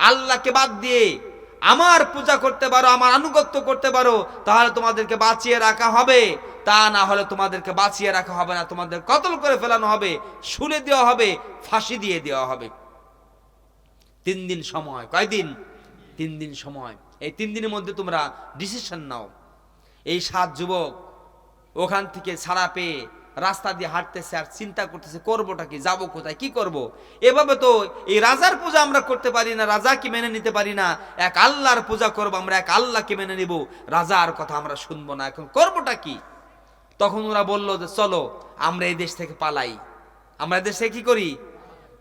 আল্লাহকে বাদ দিয়ে আমার পূজা করতে পারো, আমার আনুগত্য করতে পারো, তাহলে তোমাদেরকে বাঁচিয়ে রাখা হবে। তা না হলে তোমাদেরকে বাঁচিয়ে রাখা হবে না। তোমাদের কতল করে ফেলানো হবে শুলে দেওয়া হবে, ফাঁসি দিয়ে দেওয়া হবে। তিন দিন সময়। কয়দিন? তিন দিন সময়। এই তিন দিনের মধ্যে তোমরা ডিসিশন নাও। এই সাত যুবক ওখান থেকে ছাড়া পেয়ে রাস্তা দিয়ে হাঁটতেছে আর চিন্তা করতেছে, করবোটা কি, যাব কোথায়, কি করব। এভাবে তো এই রাজার পূজা আমরা করতে পারি না, রাজাকে মেনে নিতে পারি না। এক আল্লাহর পূজা করব, আমরা এক আল্লাহকে মেনে নিব। রাজার কথা আমরা শুনব না, এখন করবোটা কি? তখন ওরা বলল যে, চলো, আমরা এই দেশ থেকে পালাই। আমরা দেশ থেকে কি করি?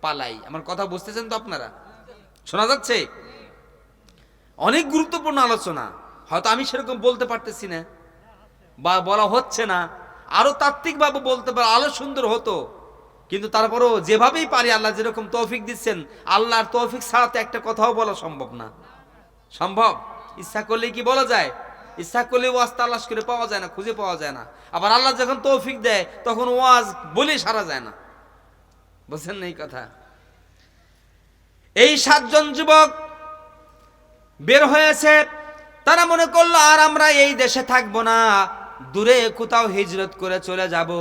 পালাই। আমার কথা বুঝতেছেন তো আপনারা? শোনা যাচ্ছে? অনেক গুরুত্বপূর্ণ আলোচনা। হয়তো আমি সেরকম বলতে পারতেছি না, বা বলা হচ্ছে না। আরও তাত্ত্বিকভাবে বলতে পারে, আরও সুন্দর হতো। কিন্তু তারপরেও যেভাবেই পারি আল্লাহ যেরকম তৌফিক দিচ্ছেন, আল্লাহর তৌফিক ছাড়া তো একটা কথাও বলা সম্ভব না। সম্ভব? ইচ্ছা করলে কি বলা যায়? ইচ্ছা করলে ওয়াজ তালাশ করে পাওয়া যায় না, খুঁজে পাওয়া যায় না। আবার আল্লাহ যখন তৌফিক দেয়, তখন ওয়াজ বলে সারা যায় না। বুঝছেন না এই কথা? এই সাতজন যুবক বের হয়েছে, তারা মনে করল, আর আমরা এই দেশে থাকব না। দূরে কোথাও হিজরত করে চলে যাব।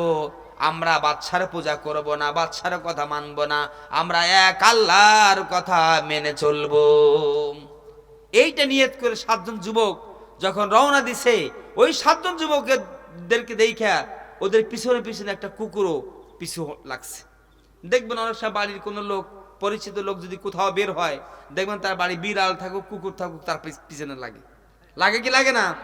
আমরা বাচ্চার পূজা করব না বাচ্চার কথা মানব না। আমরা এক আল্লাহর কথা মেনে চলবো। এইটা নিয়ত করে সাতজন যুবক যখন রওনা দিছে, ওই সাতজন যুবকদেরকে দেখা ওদের পিছনে পিছনে একটা কুকুরও পিছু লাগছে। দেখবেন অনেক সময় বাড়ির কোনো লোক, পরিচিত লোক যদি কোথাও বের হয়, দেখবেন তার বাড়ি বিড়াল থাকুক, কুকুর থাকুক, তার পিছ- পিছনে লাগে। লাগে কি লাগে না?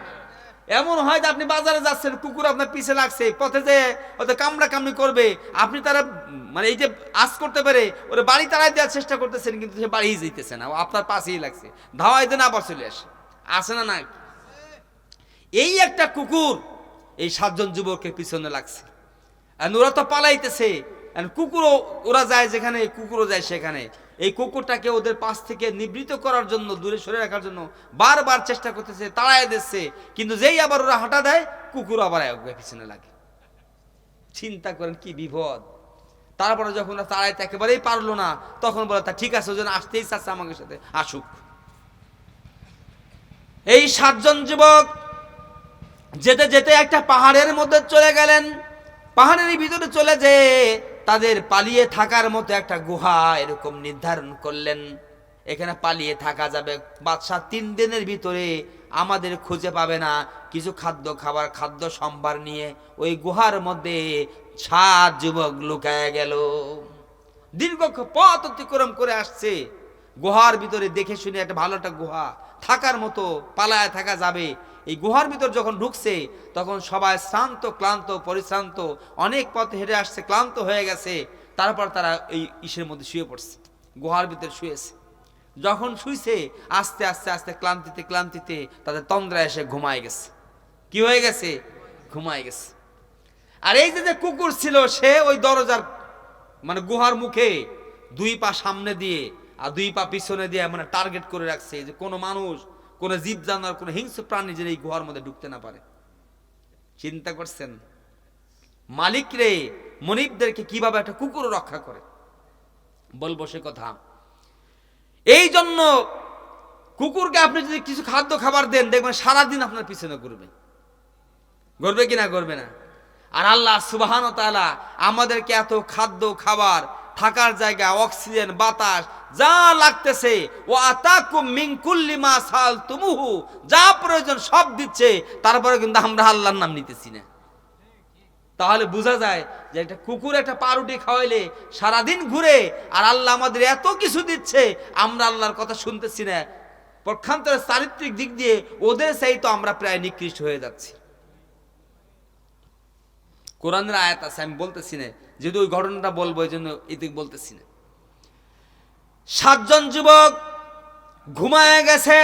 এমন হয় যে আপনি বাজারে যাচ্ছেন, কুকুর আপনার পিছে লাগছে, পথে যে ওদের কামড়া কামড়ি করবে, আপনি তারা মানে এই যে আজ করতে পারে ওরা বাড়ি তাড়াই দেওয়ার চেষ্টা করতেছেন, কিন্তু সে বাড়িই যেতেছে না আপনার পাশেই লাগছে। ধাওয়াই দেন আবার চলে আসে। আসে না না? এই একটা কুকুর, এই সাতজন যুবকের পিছনে লাগছে। আর ওরা তো পালাইতেছে। কুকুরও, ওরা যায় যেখানে, কুকুরও যায় সেখানে। এই কুকুরটাকে ওদের পাশ থেকে নিবৃত করার জন্য, দূরে সরে রাখার জন্য বারবার চেষ্টা করতেছে, তাড়ায় দিচ্ছে। কিন্তু যেই আবার ওরা হাঁটা দেয়, কুকুর আবার পিছনে লাগে। চিন্তা করেন কি বিপদ। তারপরে যখন তাড়াইতে একেবারেই পারল না, তখন বলে, তা ঠিক আছে, ওজন আসতেই চাচ্ছে আমাকে সাথে, আসুক। এই সাতজন যুবক যেতে যেতে একটা পাহাড়ের মধ্যে চলে গেলেন। পাহাড়ের ভিতরে চলে যে তাদের পালিয়ে থাকার মতো একটা গুহা এরকম নির্ধারণ করলেন। এখানে পালিয়ে থাকা যাবে। বাদশাহ তিন দিনের ভিতরে আমাদের খুঁজে পাবে না। কিছু খাদ্য খাবার, খাদ্য সম্ভার নিয়ে ওই গুহার মধ্যে সাত যুবক লুকায় গেল। দীর্ঘ পথ অতিক্রম করে আসছে। গুহার ভিতরে দেখে শুনে একটা ভালো একটা গুহা থাকার মতো পালায় থাকা যাবে। এই গুহার ভিতর যখন ঢুকছে, তখন সবাই শ্রান্ত, ক্লান্ত, পরিশ্রান্ত, অনেক পথ হেঁটে আসছে, ক্লান্ত হয়ে গেছে। তারপর তারা এই ইসের মধ্যে শুয়ে পড়ছে, গুহার ভিতর শুয়েছে। যখন শুইছে, আস্তে আস্তে আস্তে, ক্লান্তিতে ক্লান্তিতে তাদের তন্দ্রা এসে ঘুমায় গেছে। কি হয়ে গেছে? ঘুমায় গেছে। আর এই যে যে কুকুর ছিল, সে ওই দরজার মানে গুহার মুখে দুই পা সামনে দিয়ে আর দুই পা পিছনে দিয়ে মানে টার্গেট করে রাখছে যে কোনো মানুষ কোনো জীব জানোয়ার, কোনো হিংস্র প্রাণী যেন এই গুহার মধ্যে ঢুকতে না পারে। চিন্তা করছেন, মালিক রে, মনিবদেরকে কীভাবে একটা কুকুর রক্ষা করে? বলব সে কথা। এই জন্য কুকুরকে আপনি যদি কিছু খাদ্য খাবার দেন, দেখবেন সারাদিন আপনার পিছনে ঘুরবে। গড়বে কি না গড়বে না? আর আল্লাহ সুবাহান তাআলা আমাদেরকে এত খাদ্য, খাবার, থাকার জায়গা, অক্সিজেন, বাতাস যা লাগতেছে ও আতাকুম মিন কুল্লি মা সাল তুমুহু যা প্রয়োজন সব দিচ্ছে, তারপরে কিন্তু আমরা আল্লাহর নাম নিতেছি না। তাহলে বোঝা যায় যে একটা কুকুর একটা পাউরুটি খাওয়াইলে সারাদিন ঘুরে আর আল্লাহ আমাদের এত কিছু দিচ্ছে, আমরা আল্লাহর কথা শুনতেছি না। পক্ষান্তরে চারিত্রিক দিক দিয়ে ওদের সেই তো আমরা প্রায় নিকৃষ্ট হয়ে যাচ্ছি। কোরআনের আয়াত আছে, আমি বলতেছি না, যদি ওই ঘটনাটা বলব, এই জন্য এদিক বলতেছি না। সাতজন যুবক ঘুমায় গেছে,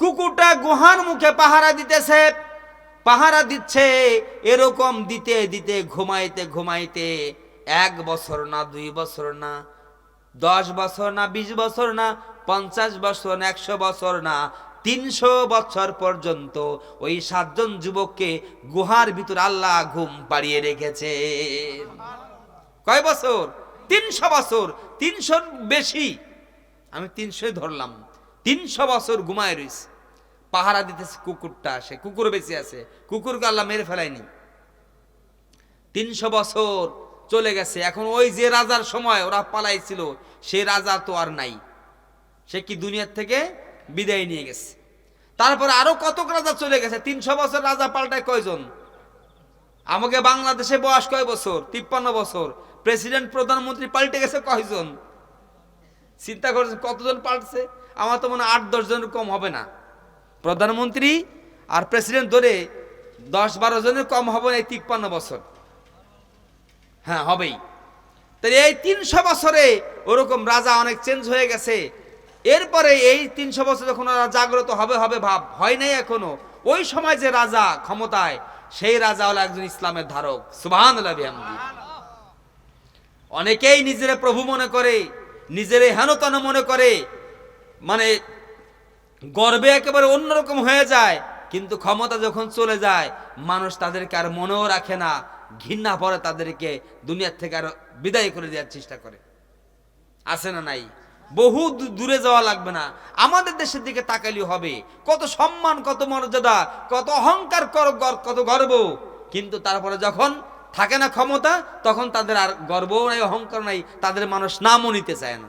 কুকুরটা গুহার মুখে পাহারা দিতেছে, পাহারা দিচ্ছে, এরকম দিতে দিতে, ঘুমাইতে ঘুমাইতে এক বছর না, দুই বছর না, দশ বছর না, বিশ বছর না, পঞ্চাশ বছর না একশো বছর না, তিনশো বছর পর্যন্ত ওই সাতজন যুবককে গুহার ভিতর আল্লাহ ঘুম পাড়িয়ে রেখেছে। কয় বছর? তিনশো বছর। তিনশোর বেশি। আমি তিনশোই ধরলাম। তিনশো বছর ঘুমায় রইছে। পাহারা দিতেছে কুকুরটা সে কুকুর বেঁচে আছে। কুকুরকে আল্লাহ মেরে ফেলায়নি। তিনশো বছর চলে গেছে। এখন ওই যে রাজার সময় ওরা পালাইছিল সেই রাজা তো আর নাই। সে কি দুনিয়ার থেকে বিদায় নিয়ে গেছে। তারপরে আরও কত রাজা চলে গেছে। তিনশো বছর রাজা পাল্টায় কয়জন? আমাকে বাংলাদেশে বয়স কয় বছর? তিপ্পান্ন বছর। প্রেসিডেন্ট, প্রধানমন্ত্রী পাল্টে গেছে কয়জন? চিন্তা করেছে কতজন পাল্টছে? আমার তো মনে হয় আট দশ জনের কম হবে না। প্রধানমন্ত্রী আর প্রেসিডেন্ট ধরে দশ, বারো জনের কম হবে না এই তিপ্পান্ন বছর। হ্যাঁ হবেই। তাহলে এই তিনশো বছরে ওরকম রাজা অনেক চেঞ্জ হয়ে গেছে। এরপরে এই তিনশো বছর যখন ওরা জাগ্রত হবে হবে ভাব, হয় নাই এখনও, ওই সময় যে রাজা ক্ষমতায়, সেই রাজা হলো একজন ইসলামের ধারক। সুবাহান অনেকেই নিজের প্রভু মনে করে, নিজের হেনতন মনে করে। মানে গর্বে একেবারে অন্যরকম হয়ে যায়, কিন্তু ক্ষমতা যখন চলে যায়, মানুষ তাদেরকে আর মনেও রাখে না, ঘৃণা পরে তাদেরকে দুনিয়ার থেকে আর বিদায় করে দেওয়ার চেষ্টা করে। আছে না নাই? বহু দূরে যাওয়া লাগবে না। আমাদের দেশের দিকে তাকালি হবে। কত সম্মান, কত মর্যাদা, কত অহংকার কর- কত গর্ব। কিন্তু তারপরে যখন থাকে না ক্ষমতা, তখন তাদের আর গর্বও নাই, অহংকার নাই, তাদের মানুষ নামও নিতে চায় না।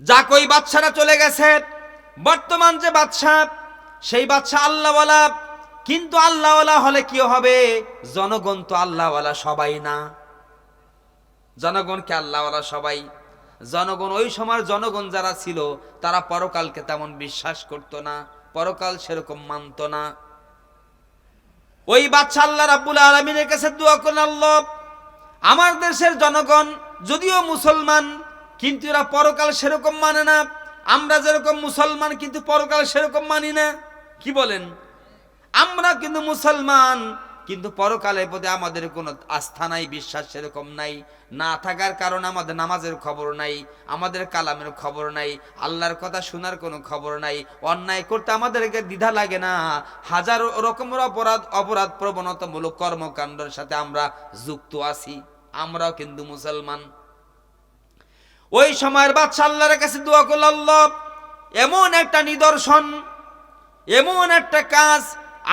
যা কই বাদশারা চলে গেছে। বর্তমান যে বাদশাহ, সেই বাদশাহ আল্লাহওয়ালা। কিন্তু আল্লাহওয়ালা হলে কি হবে? জনগণ তো আল্লাহওয়ালা সবাই না। জনগণকে আল্লাহওয়ালা সবাই। জনগণ, ওই সময়ের জনগণ যারা ছিল, তারা পরকালকে তেমন বিশ্বাস করত না, পরকাল সেরকম মানত না। ওই বাচ্চা আল্লাহ রাব্বুল আলমিনের কাছে দোয়া করেন, আল্লাহ। আমার দেশের জনগণ, যদিও মুসলমান, কিন্তু এরা পরকাল সেরকম মানে না। আমরা যেরকম মুসলমান, কিন্তু পরকাল সেরকম মানি না। কি বলেন? আমরা কিন্তু মুসলমান কিন্তু পরকালের প্রতি আমাদের কোনো আস্থা নাই, বিশ্বাস সেরকম নাই, না থাকার কারণে আমাদের নামাজের খবর নাই, আমাদের কালামের খবর নাই, আল্লাহর কথা শোনার কোনো খবর নাই, অন্যায় করতে আমাদেরকে দ্বিধা লাগে না। হাজার রকমের অপরাধ অপরাধ প্রবণতামূলক কর্মকাণ্ডের সাথে আমরা যুক্ত আছি, আমরাও কিন্তু মুসলমান। ওই সময়ের বাচ্চা আল্লাহর কাছে দোয়া করল এমন একটা নিদর্শন, এমন একটা কাজ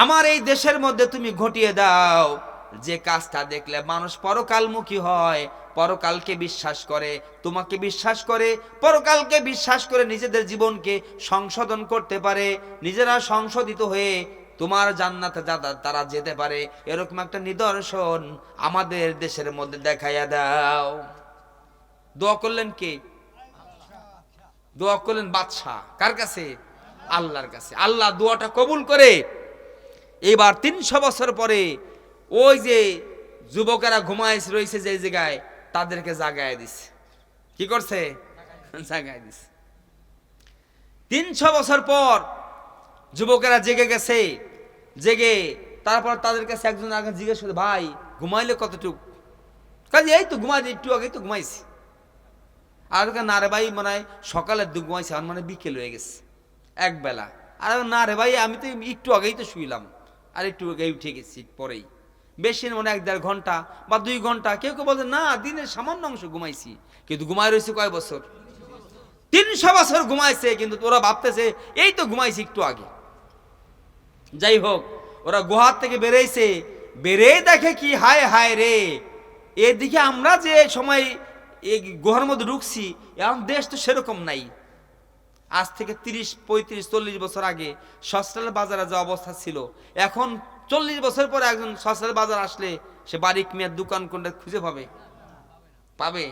আমার এই দেশের মধ্যে তুমি ঘটিয়ে দাও। যে কাজটা দেখলে মানুষ পরকালমুখী হয়, পরকালকে বিশ্বাস করে, তোমাকে বিশ্বাস করে, পরকালকে বিশ্বাস করে নিজেদের জীবনকে সংশোধন করতে পারে, নিজেরা সংশোধিত হয়ে তোমার জান্নাতে তারা যেতে পারে, এরকম একটা নিদর্শন আমাদের দেশের মধ্যে দেখাইয়া দাও। দোয়া করলেন কে? দোয়া করলেন বাদশাহ। কার কাছে? আল্লাহর কাছে। আল্লাহ দোয়াটা কবুল করে এবার তিনশো বছর পরে ওই যে যুবকেরা ঘুমায় রয়েছে যে জায়গায়, তাদেরকে জাগায় দিছে। কি করছে? জাগায় দিছে। তিনশো বছর পর যুবকেরা জেগে গেছে, জেগে তারপর তাদের কাছে একজন আগে জিজ্ঞেস করে, ভাই, ঘুমাইলে কতটুক? কাজে, এই তো ঘুমাই, একটু আগেই তো ঘুমাইছি। আর না রে ভাই মানে সকালের দু ঘুমাইছে মানে বিকেল হয়ে গেছে, এক বেলা। আর না রে ভাই, আমি তো একটু আগেই তো শুইলাম। আর একটু আগেই উঠে গেছি পরেই। বেশি মানে এক দেড় ঘণ্টা বা দুই ঘণ্টা। কেউ কেউ বলছে না, দিনের সামান্য অংশ ঘুমাইছি। কিন্তু ঘুমাই রয়েছে কয় বছর? তিনশো বছর ঘুমাইছে, কিন্তু ওরা ভাবতেছে, এই তো ঘুমাইছি একটু আগে। যাই হোক, ওরা গুহার থেকে বেরেইছে। বেরে দেখে কি, হায় হায় রে! এদিকে আমরা যে সময় এই গুহার মধ্যে ঢুকছি, এখন দেশ তো সেরকম নাই। আজ থেকে তিরিশ, পঁয়ত্রিশ, চল্লিশ বছর আগে সস্তাল বাজারে যে অবস্থা ছিল, এখন চল্লিশ বছর পরে একজন সস্তাল বাজার আসলে সে বারিক মেয়ের দোকান কোনটা খুঁজে পাবে? পাবে?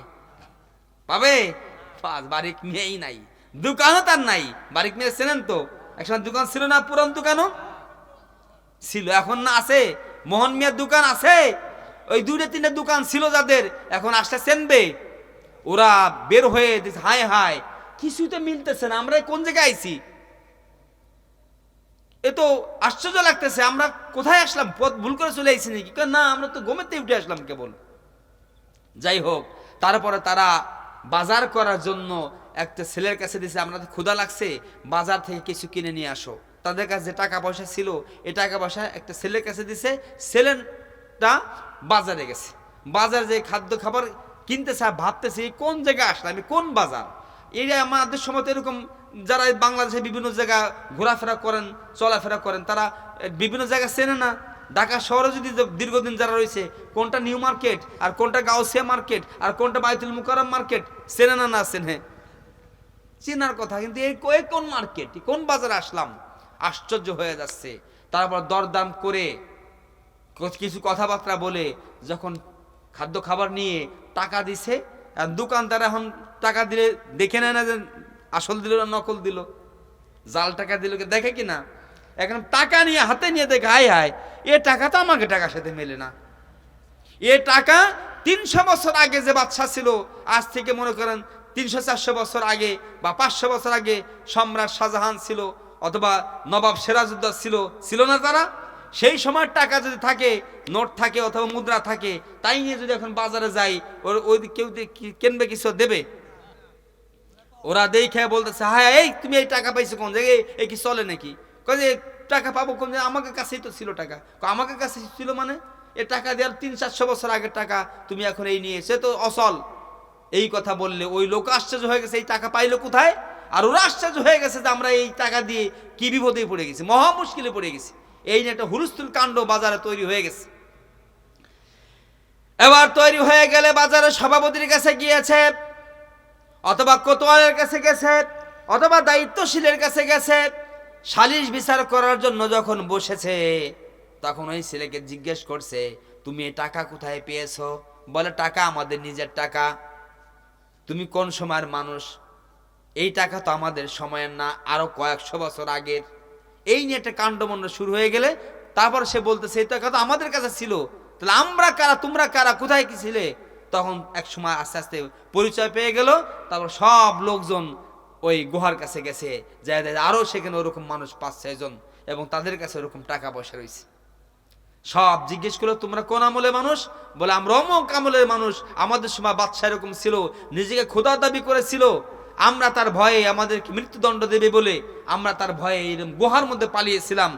পাবে? বারিক মেয়েই নাই। দোকানও তার নাই। বারিক মেয়ে ছিলেন তো? একসময় দোকান ছিল না, পুরান দোকানও? ছিল, এখন না আছে। মোহন মিয়ার দোকান আছে। ওই দুইটা, তিনটা দোকান ছিল যাদের, এখন আসতে চেনবে। ওরা বের হয়ে হায় হায় কিছুই তো মিলতেছে না, আমরা কোন জায়গায় আইছি? এ তো আশ্চর্য লাগতেছে, আমরা কোথায় আসলাম? পথ ভুল করে চলে আইছি নাকি? না, আমরা তো গমেতে উঠে আসলাম কেবল। যাই হোক, তারপরে তারা বাজার করার জন্য একটা ছেলের কাছে দিছে, আমরা তো ক্ষুধা লাগছে, বাজার থেকে কিছু কিনে নিয়ে আসো। তাদের কাছে যে টাকা পয়সা ছিল এই টাকা পয়সা একটা ছেলের কাছে দিছে, ছেলেটা বাজারে গেছে। বাজার যে খাদ্য খাবার কিনতেছে ভাবতেছে কোন জায়গায় আসলাম? আমি কোন বাজার? এই যে আমাদের সময় এরকম যারা বাংলাদেশে বিভিন্ন জায়গা ঘোরাফেরা করেন, চলাফেরা করেন, তারা বিভিন্ন জায়গা চেনে না। ঢাকা শহরে যদি দীর্ঘদিন যারা রয়েছে, কোনটা নিউ মার্কেট আর কোনটা গাউসিয়া মার্কেট আর কোনটা বাইতুল মুকাররম মার্কেট, চেনে না না চেনে। চেনার কথা, কিন্তু এই কোন মার্কেট, কোন বাজারে আসলাম? আশ্চর্য হয়ে যাচ্ছে। তারপর দরদাম করে কিছু কথাবার্তা বলে যখন খাদ্য খাবার নিয়ে টাকা দিছে আর দোকানদার এখন টাকা দিলে দেখে নেয় না যে আসল দিল না নকল দিল। জাল টাকা দিল দেখে কি না? এখন টাকা নিয়ে হাতে নিয়ে দেখে, হায় হায়, এ টাকা তো আমাকে টাকার সাথে মেলে না। এ টাকা তিনশো বছর আগে যে বাচ্চা ছিল, আজ থেকে মনে করেন তিনশো চারশো বছর আগে বা পাঁচশো বছর আগে সম্রাট শাহজাহান ছিল, অথবা নবাব সিরাজউদ্দৌলা ছিল ছিল না তারা? সেই সময় টাকা যদি থাকে, নোট থাকে অথবা মুদ্রা থাকে, তাই নিয়ে যদি এখন বাজারে যাই, ওর ওই কেউ কি- কিনবে কিছু দেবে? ওরা দেখে বলতেছে হ্যাঁ এই তুমি এই টাকা পাইছো কোন জায়গায়? এই কি চলে নাকি? যে, টাকা পাবো কোন? আমাকে কাছেই তো ছিল টাকা। আমাকে কাছে ছিল মানে? এ টাকা দেওয়ার তিন, চারশো বছর আগের টাকা তুমি এখন এই নিয়ে, সে তো অসল এই কথা বললে, ওই লোক আশ্চর্য হয়ে গেছে, এই টাকা পাইলো কোথায়? আর ওরা আশ্চর্য হয়ে গেছে যে আমরা এই টাকা দিয়ে কি বিপদে পড়ে গেছি, মহা মুশকিলে পড়ে গেছি। এই নিয়ে একটা হুলস্থুল কাণ্ড বাজারে তৈরি হয়ে গেছে। এবার তৈরি হয়ে গেলে বাজারে সভাপতির কাছে গিয়েছে, অথবা কোতোয়ালের কাছে গেছে, অথবা দায়িত্বশীলের কাছে গেছে, সালিশ বিচার করার জন্য যখন বসেছে, তখন ওই ছেলেকে জিজ্ঞেস করছে, তুমি এই টাকা কোথায় পেয়েছ? বলে, টাকা আমাদের নিজের টাকা। তুমি কোন সময়ের মানুষ? এই টাকা তো আমাদের সময়ের না, আরও কয়েকশো বছর আগের। এই নিয়ে একটা কাণ্ডমণ্ড শুরু হয়ে গেলে, তারপর সে বলতেছে, এই টাকা তো আমাদের কাছে ছিল। তাহলে আমরা কারা, তোমরা কারা, কোথায় কি ছিলে? তখন এক সময় আস্তে আস্তে পরিচয় পেয়ে গেল, তারপর সব লোকজন ওই গুহার কাছে গেছে। যায় আরও সেখানে ওরকম মানুষ পাঁচ ছয়জন এবং তাদের কাছে ওরকম টাকা পয়সা রয়েছে। সব জিজ্ঞেস করল, তোমরা কোন আমলে মানুষ? বলে, আমরা অমক আমলের মানুষ। আমাদের সময় বাচ্চা এরকম ছিল, নিজেকে খোদা দাবি করেছিল। আমরা তার ভয়ে আমাদেরকে মৃত্যুদণ্ড দেবে বলে আমরা তার ভয়ে এরকম গুহার মধ্যে পালিয়েছিলাম।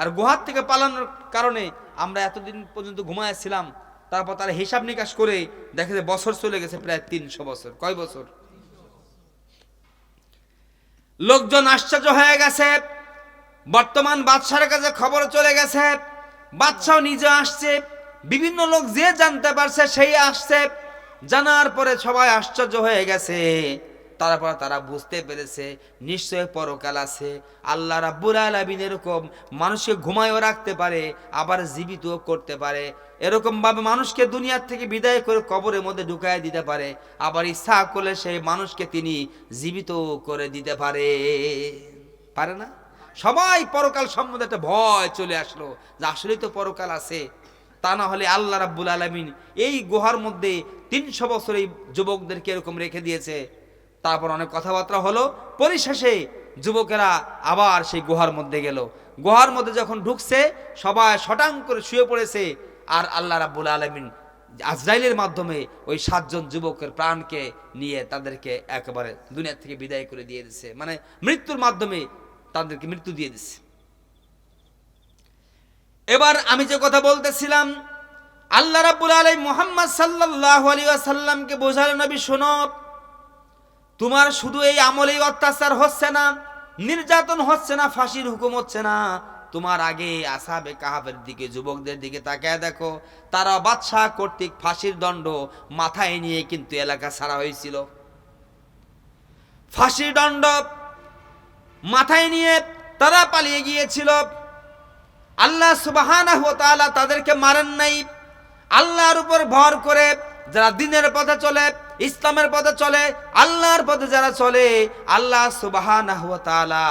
আর গুহার থেকে পালানোর কারণে আমরা এতদিন পর্যন্ত ঘুমাইছিলাম তারপর তারা হিসাব নিকাশ করে দেখে যে বছর চলে গেছে, প্রায় তিনশো বছর। কয় বছর? লোকজন আশ্চর্য হয়ে গেছে। বর্তমান বাদশার কাছে খবর চলে গেছে। বাদশাও নিজে আসছে। বিভিন্ন লোক যে জানতে পারছে সেই আসছে। জানার পরে সবাই আশ্চর্য হয়ে গেছে। তারপর তারা বুঝতে পেরেছে, নিশ্চয় পরকাল আছে। আল্লাহ রাব্বুল আলামিন এরকম মানুষকে ঘুমায়ও রাখতে পারে, আবার জীবিতও করতে পারে। এরকম ভাবে মানুষকে দুনিয়ার থেকে বিদায় করে কবরের মধ্যে ঢুকায় দিতে পারে। আবার ইচ্ছা করলে সেই মানুষকে তিনি জীবিত করে দিতে পারে। পারে না? সবাই পরকাল সম্বন্ধে একটা ভয় চলে আসলো যে আসলেই তো পরকাল আছে। তা না হলে আল্লাহ রাব্বুল আলামিন এই গুহার মধ্যে তিনশো বছর এই যুবকদেরকে এরকম রেখে দিয়েছে। তারপর অনেক কথাবার্তা হলো। পরিশেষে যুবকেরা আবার সেই গুহার মধ্যে গেল। গুহার মধ্যে যখন ঢুকছে, সবাই শটাং করে শুয়ে পড়েছে। আর আল্লাহ রাব্বুল আলামিন আজরাইলের মাধ্যমে ওই সাতজন যুবকের প্রাণকে নিয়ে তাদেরকে একেবারে দুনিয়া থেকে বিদায় করে দিয়ে দিচ্ছে মানে মৃত্যুর মাধ্যমে তাদেরকে মৃত্যু দিয়ে দিচ্ছে এবার আমি যে কথা বলতেছিলাম, আল্লাহ রাব্বুল আলাইহিম মোহাম্মদ সাল্লাল্লাহু আলাইহি ওয়াসাল্লামকে বোঝালেন, নবী, শোনো তোমার শুধু এই আমলেই অত্যাচার হচ্ছে না, নির্যাতন হচ্ছে না, ফাঁসির হুকুম হচ্ছে না। তোমার আগে আসাবে কাহাবের দিকে, যুবকদের দিকে তাকায় দেখো, তারা বাদশাহ কর্তৃক ফাঁসির দণ্ড মাথায় নিয়ে কিন্তু এলাকা ছাড়া হয়েছিল। ফাঁসির দণ্ড মাথায় নিয়ে তারা পালিয়ে গিয়েছিল। আল্লাহ সুবাহানাহু ওয়া তাদেরকে মারেন নাই। আল্লাহর উপর ভর করে যারা দিনের পথে চলে ইসলামের পথে চলে, আল্লাহর পথে যারা চলে, আল্লাহ সুবাহানাহু ওয়া তাআলা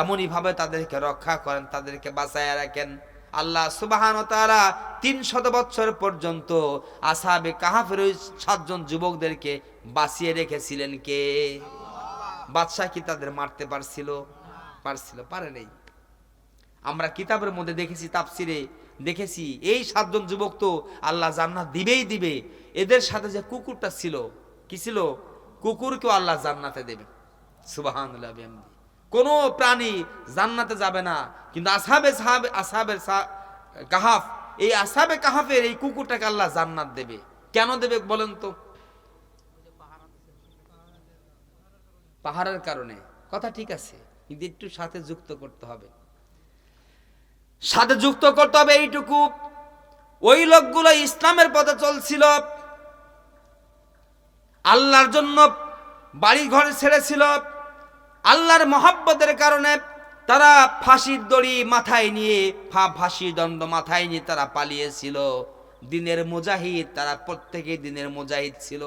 এমনই ভাবে তাদেরকে রক্ষা করেন, তাদেরকে বাঁচায় রাখেন। আল্লাহ সুবাহান তাআলা তিন শত বছর পর্যন্ত আসাবে কাহাফের ওই সাতজন যুবকদেরকে বাঁচিয়ে রেখেছিলেন কে? বাদশাহ কি তাদের মারতে পারছিল? পারছিল, পারে নেই। আমরা কিতাবের মধ্যে দেখেছি তাপসিরে দেখেছি, এই সাতজন যুবক তো আল্লাহ জান্নাত দিবেই দিবে। এদের সাথে যে কুকুরটা ছিল কি ছিল? কুকুরকেও আল্লাহ জান্নাতে দেবে। সুবাহান কোনো প্রাণী জান্নাতে যাবে না। কিন্তু আসাবে সাহাবে আসাবের কাহাফ, এই আসাবে কাহাফের এই কুকুরটাকে আল্লাহ জান্নাত দেবে। কেন দেবে বলেন তো? পাহাড়ের কারণে। কথা ঠিক আছে, কিন্তু একটু সাথে যুক্ত করতে হবে। সাথে যুক্ত করতে হবে এইটুকু। ওই লোকগুলো ইসলামের পথে চলছিল। আল্লাহর জন্য বাড়ি ঘর ছেড়েছিল। আল্লাহর মহাব্বতের কারণে তারা ফাঁসির দড়ি মাথায় নিয়ে ফাঁসি দণ্ড মাথায় নিয়ে তারা পালিয়েছিল। দিনের মুজাহিদ, তারা প্রত্যেকেই দিনের মুজাহিদ ছিল।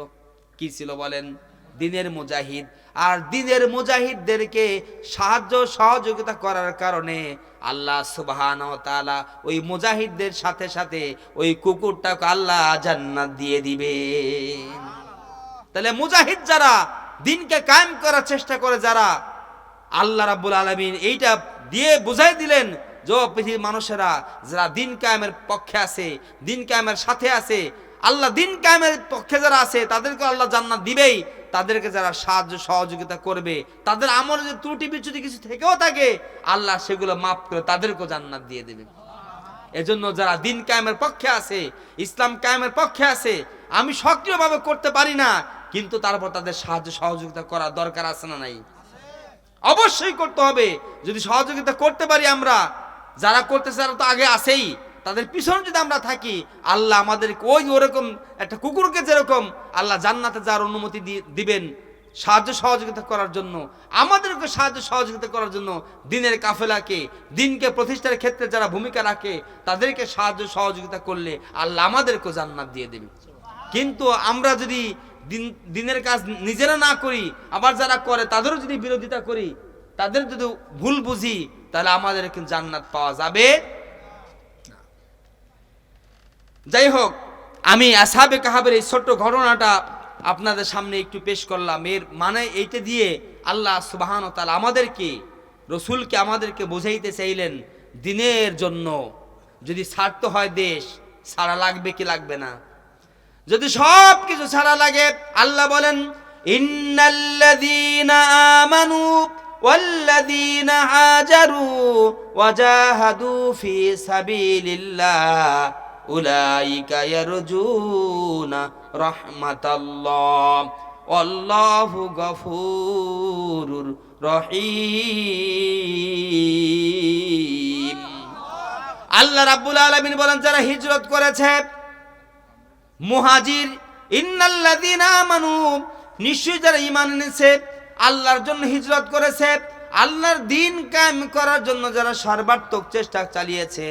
কি ছিল বলেন? দিনের মুজাহিদ। আর দিনের মুজাহিদদেরকে সাহায্য, সহযোগিতা করার কারণে আল্লাহ সুবহান তাআলা ওই মুজাহিদদের সাথে সাথে ওই কুকুরটাকে আল্লাহ জান্নাত দিয়ে দিবে তাহলে মুজাহিদ যারা দিনকে কায়েম করার চেষ্টা করে যারা, আল্লাহ রাব্বুল আলমিন এইটা দিয়ে বুঝাই দিলেন যে পৃথিবীর মানুষেরা যারা দিন কায়েমের পক্ষে আছে, দিন কায়েমের সাথে আছে, আল্লাহ দিন কায়েমের পক্ষে যারা আছে, তাদেরকে আল্লাহ জান্নাত দিবেই, তাদেরকে যারা সাহায্য, সহযোগিতা করবে, তাদের আমল যে ত্রুটি বিচ্যুতি কিছু থেকেও থাকে, আল্লাহ সেগুলো মাফ করে তাদেরকেও জান্নাত দিয়ে দেবে। এজন্য যারা দিন কায়েমের পক্ষে আছে, ইসলাম কায়েমের পক্ষে আছে, আমি সক্রিয়ভাবে করতে পারি না কিন্তু তারপর তাদের সাহায্য সহযোগিতা করা দরকার আছে না নাই? অবশ্যই করতে হবে। যদি সহযোগিতা করতে পারি আমরা, যারা করতেছে তারা তো আগে আসেই তাদের পিছনে যদি আমরা থাকি, আল্লাহ আমাদেরকে ওই ওরকম একটা কুকুরকে যেরকম আল্লাহ জান্নাতে যার অনুমতি দিবেন, সাহায্য সহযোগিতা করার জন্য। আমাদেরকে সাহায্য সহযোগিতা করার জন্য দিনের কাফেলাকে, দিনকে প্রতিষ্ঠার ক্ষেত্রে যারা ভূমিকা রাখে, তাদেরকে সাহায্য সহযোগিতা করলে আল্লাহ আমাদেরকেও জান্নাত দিয়ে দেবে। কিন্তু আমরা যদি দিন, দিনের কাজ নিজেরা না করি, আবার যারা করে, তাদেরও যদি বিরোধিতা করি, তাদের যদি ভুল বুঝি, তাহলে আমাদের কিন্তু জান্নাত পাওয়া যাবে। যাই হোক, আমি আসাবে কাহাবের এই ছোট্ট ঘটনাটা আপনাদের সামনে একটু পেশ করলাম এর মানে এইটা দিয়ে আল্লাহ সুবাহান তালা আমাদেরকে, রসুলকে আমাদেরকে বোঝাইতে চাইলেন, দিনের জন্য যদি ছাড়তে হয় দেশ ছাড়া লাগবে কি লাগবে না যদি সব কিছু ছাড়া লাগে, আল্লাহ বলেন, ইন্নাল্লাযীনা আমানু ওয়াল্লাযীনা হাজারু ওয়াজাহাদু ফি সাবিলিল্লাহ উলাইকা ইয়ারজুনা রাহমাতাল্লাহ আল্লাহু গফুরুর রহিম। আল্লাহ রাব্বুল আলামিন বলেন, যারা হিজরত করেছে মুহাজির। ইন্নাল্লাযীনা আমানু। নিশ্চয়ই যারা ঈমান এনেছে, আল্লাহর জন্য হিজরত করেছে, আল্লাহর দিন কায়েম করার জন্য যারা সর্বাত্মক চেষ্টা চালিয়েছে,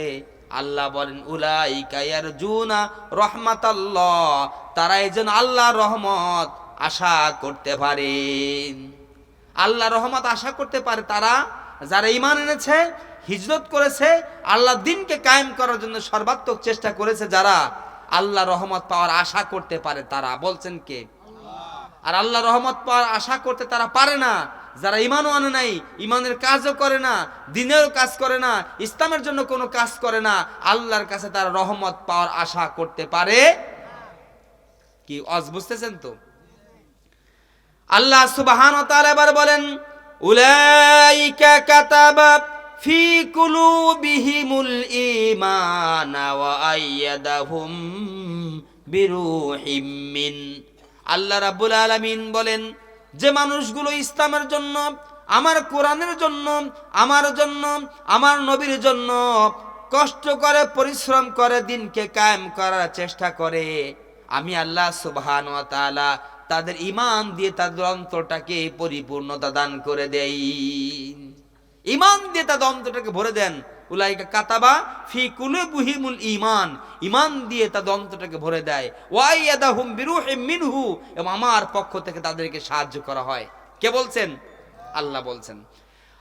আল্লাহ বলেন, উলাইকা ইয়ারজুনা রাহমাতাল্লাহ। তারা এই জন্য আল্লাহর রহমত আশা করতে পারে। আল্লাহ রহমত আশা করতে পারে তারা যারা ঈমান এনেছে, হিজরত করেছে আল্লাহ দিনকে কায়েম করার জন্য সর্বাত্মক চেষ্টা করেছে যারা আল্লাহ রহমত পাওয়ার আশা করতে পারে তারা। বলছেন কে? আর আল্লাহ রহমত পাওয়ার আশা করতে তারা পারে না। যারা ইমানও আনে নাই ইমানের কাজও করে না দিনেও কাজ করে না, ইসলামের জন্য কোনো কাজ করে না, আল্লাহর কাছে তারা রহমত পাওয়ার আশা করতে পারে? কি, অজ বুঝতেছেন তো? আল্লাহ তাআলা এবার বলেন, উলাইকা কাতাবা ফি কুলুবিহিমুল ঈমান ওয়া আইয়াদাহুম বিরূহিম মিন। আল্লাহ রাব্বুল আলামিন বলেন, যে মানুষগুলো ইসলামের জন্য, আমার কোরআনের জন্য, আমার জন্য, আমার নবীর জন্য কষ্ট করে, পরিশ্রম করে দিনকে কায়েম করার চেষ্টা করে, আমি আল্লাহ সুবহান ওয়া তাআলা তাদের ইমান দিয়ে তাদের অন্তরটাকে পরিপূর্ণতা দান করে দেই। ইমান দিয়ে তাদের অন্তরটাকে ভরে দেন। উলাইকা কাতাবা ফি কুলুবহিমুল ঈমান। ইমান ইমান দিয়ে তাদের অন্তরটাকে ভরে দেয়। ওয়াইয়াদাহুম বিরূহিম মিনহু। এবং আমার পক্ষ থেকে তাদেরকে সাহায্য করা হয়। কে বলছেন? আল্লাহ বলছেন।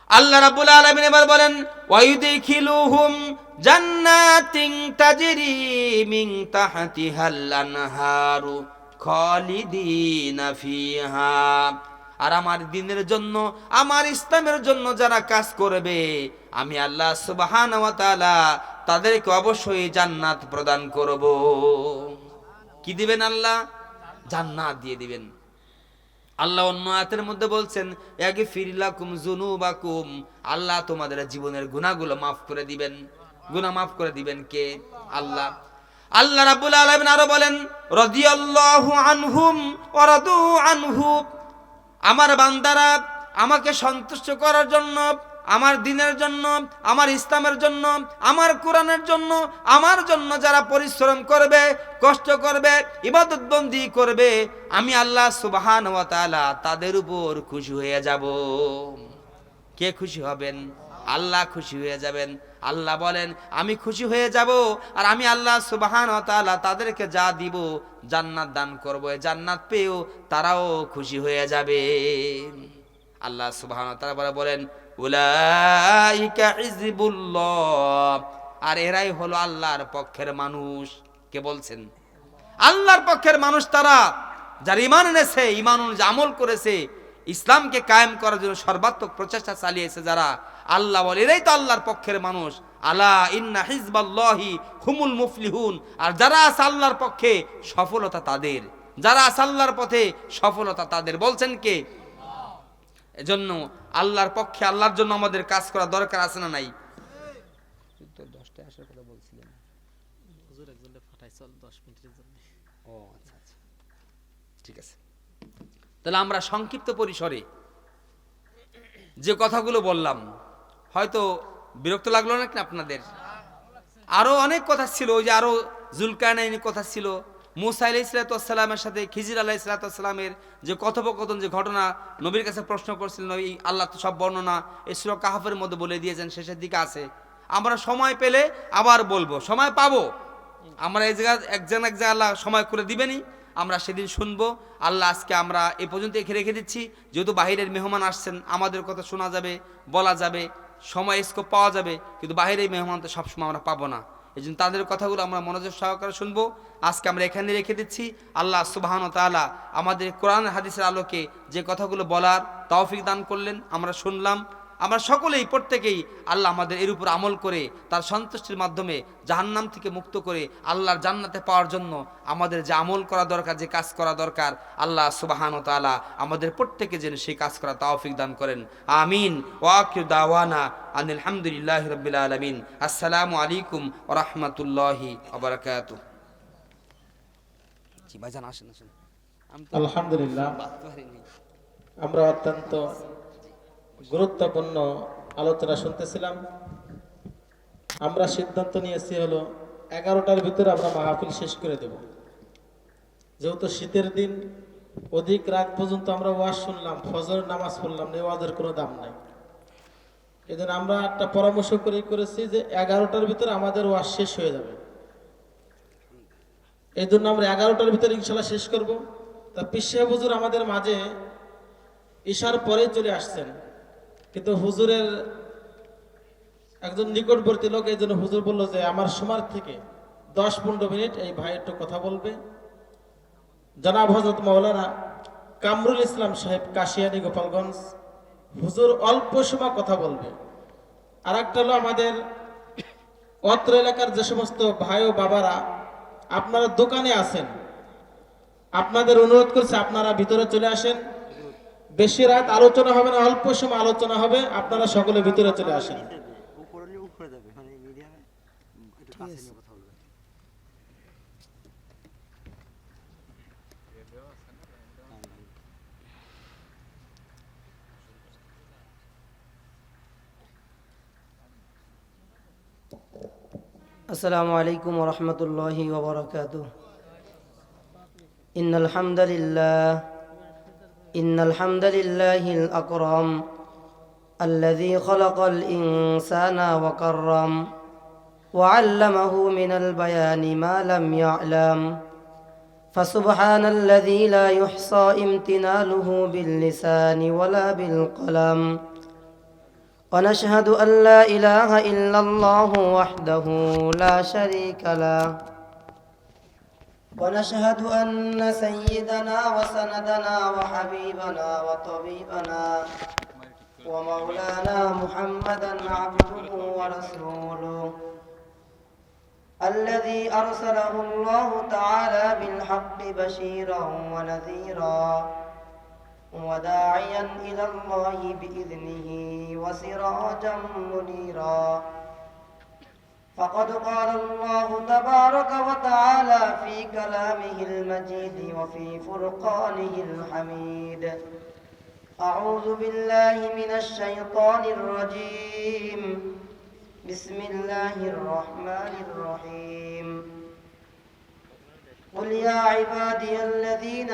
আল্লাহ রাব্বুল আলামিন এবার বলেন ওয়ায়ুদখিলুহুম জান্নাতিন তাজরি মিন তাহতিহাল আনহারু খালিদিনা ফিহা। আর আমার দিনের জন্য, আমার ইসলামের জন্য যারা কাজ করবে, আমি আল্লাহ তাআলা তাদেরকে অবশ্যই জান্নাত প্রদান করব। কি দিবেন আল্লাহ? জান্নাত দিয়ে দিবেন। আল্লাহ অন্য আয়াতের মধ্যে বলছেন একে ফিরিলাকুম জুনুবাকুম আল্লাহ তোমাদের জীবনের গুনাহগুলো মাফ করে দিবেন। গুনাহ মাফ করে দিবেন কে? আল্লাহ। আল্লাহ রাব্বুল আলামিন আরও বলেন, রাদিয়াল্লাহু আনহুম ওয়া রাদু আনহু আমার বান্দারা আমাকে সন্তুষ্ট করার জন্য, আমার দিনের জন্য, আমার ইসলামের জন্য, আমার কোরআনের জন্য, আমার জন্য যারা পরিশ্রম করবে, কষ্ট করবে, ইবাদতবন্দি করবে, আমি আল্লাহ সুবাহান ওয়া তাআলা তাদের উপর খুশি হয়ে যাব। কে খুশি হবেন? আল্লাহ খুশি হয়ে যাবেন। আল্লাহ বলেন, আমি খুশি হয়ে যাব আর আমি আল্লাহ সুবাহান ও তাআলা তাদেরকে যা দিব জান্নাত দান করব। জান্নাত পেয়েও তারাও খুশি হয়ে যাবে। আল্লাহ সুবাহান তাআলা বলেন আর এরাই হলো আল্লাহর পক্ষের মানুষ। কে বলছেন? আল্লাহর পক্ষের মানুষ তারা, যারা ইমান এনেছে ইমান অনুযায়ী আমল করেছে, ইসলামকে কায়েম করার জন্য সর্বাত্মক প্রচেষ্টা চালিয়েছে যারা আল্লাহ বলে এরাই তো আল্লাহর পক্ষের মানুষ। আলা ইন্না হিজবাল্লাহি হুমুল মুফলিহুন। আর যারা আছে আল্লাহর পক্ষে সফলতা তাদের। যারা আছে আল্লাহর পথে সফলতা তাদের। বলছেন কে? এজন্য আল্লাহর পক্ষে আল্লাহর জন্য আমাদের কাজ করা দরকার আছে না নাই? দশটায় আসার কথা বলছিলেন। হুজুর একজনকে ফাটাই চল দশ মিনিটের জন্য। ও আচ্ছা আচ্ছা। ঠিক আছে। তাহলে আমরা সংক্ষিপ্ত পরিসরে যে কথাগুলো বললাম হয়তো বিরক্ত লাগল নাকি আপনাদের? আরও অনেক কথা ছিল, ওই যে আরও জুলকানাইনের কথা ছিল। মুসা আলাই ইসলাতামের সাথে, খিজির আলাহ ইসলাতামের যে কথোপকথন, যে ঘটনা, নবীর কাছে প্রশ্ন করছিলেন, ওই আল্লাহ তো সব বর্ণনা এই সুরা কাহাফের মধ্যে বলে দিয়েছেন, শেষের দিকে আছে। আমরা সময় পেলে আবার বলব, সময় পাবো। আমরা এই জায়গা একজন এক জায়গা আল্লাহ সময় করে দিবেনই। আমরা সেদিন শুনব, আল্লাহ আজকে আমরা এ পর্যন্ত এখে রেখে দিচ্ছি। যেহেতু বাহিরের মেহমান আসছেন, আমাদের কথা শোনা যাবে, বলা যাবে। সময় স্কোপ পাওয়া যাবে, কিন্তু বাহিরের মেহমান তো সবসময় আমরা পাবো না। এই জন্য তাদের কথাগুলো আমরা মনোযোগ সহকারে শুনব। আজকে আমরা এখানে রেখে দিচ্ছি, আল্লাহ সুবাহন তালা আমাদের কোরআন হাদিসের আলোকে যে কথাগুলো বলার তৌফিক দান করলেন, আমরা শুনলাম। আমরা সকলেই প্রত্যেকেই আল্লাহ আমাদের এর উপর আমল করে তার সন্তুষ্টির মাধ্যমে জাহান্নাম থেকে মুক্ত করে আল্লাহর জান্নাতে পাওয়ার জন্য আমাদের যে আমল করা দরকার যে কাজ করা দরকার আল্লাহ সুবাহান তাআলা আমাদের প্রত্যেকে যেন সেই কাজ করা তৌফিক দান করেন। আমিন। ওয়াকির দাওয়ানা আনিল হামদুলিল্লাহ রবিল আলমিন। আসসালামু আলাইকুম ওরহমতুল্লাহি আবরকাত জি ভাইজান আসেন আসেন। আলহামদুলিল্লাহ। আমরা অত্যন্ত গুরুত্বপূর্ণ আলোচনা শুনতেছিলাম। আমরা সিদ্ধান্ত নিয়েছি হলো এগারোটার ভিতরে আমরা মাহফিল শেষ করে দেব। যেহেতু শীতের দিন, অধিক রাত পর্যন্ত আমরা ওয়াজ শুনলাম, ফজর নামাজ পড়লাম এই ওয়াজের কোনো দাম নাই। জন্য আমরা একটা পরামর্শ করে করেছি যে এগারোটার ভিতরে আমাদের ওয়াজ শেষ হয়ে যাবে। এই জন্য আমরা এগারোটার ভিতরে ইনশাল্লাহ শেষ করব। তা পিসা হুজুর আমাদের মাঝে ঈশার পরে চলে আসছেন। কিন্তু হুজুরের একজন নিকটবর্তী লোক এই জন্য হুজুর বলল যে, আমার সময় থেকে দশ পনেরো মিনিট এই ভাই একটু কথা বলবে। জনাব হজরত মৌলানা কামরুল ইসলাম সাহেব কাশিয়ানি গোপালগঞ্জ, হুজুর অল্প সময় কথা বলবে। আর একটা হলো আমাদের অত্র এলাকার যে সমস্ত ভাই ও বাবারা, আপনারা দোকানে আছেন। আপনাদের অনুরোধ করছে আপনারা ভিতরে চলে আসেন। বেশি রাত আলোচনা হবে না অল্প সময় আলোচনা হবে আপনারা সকলে ভিতরে চলে আসেন। উপরে নিয়ে উপরে যাবে মানে মিডিয়ামে إن الحمد لله الأكرم الذي خلق الإنسان وكرم وعلمه من البيان ما لم يعلم فسبحان الذي لا يحصى امتناله باللسان ولا بالقلم ونشهد أن لا إله إلا الله وحده لا شريك له ونشهد أن سيدنا وسندنا وحبيبنا وطبيبنا ومولانا محمدا عبده ورسوله الذي أرسله الله تعالى بالحق بشيرا ونذيرا وداعيا إلى الله بإذنه وسراجا منيرا فقد قال الله تبارك وتعالى في كلامه المجيد وفي فرقانه الحميد. أعوذ بالله من الشيطان الرجيم. بسم الله الرحمن الرحيم. قل يا عبادي الذين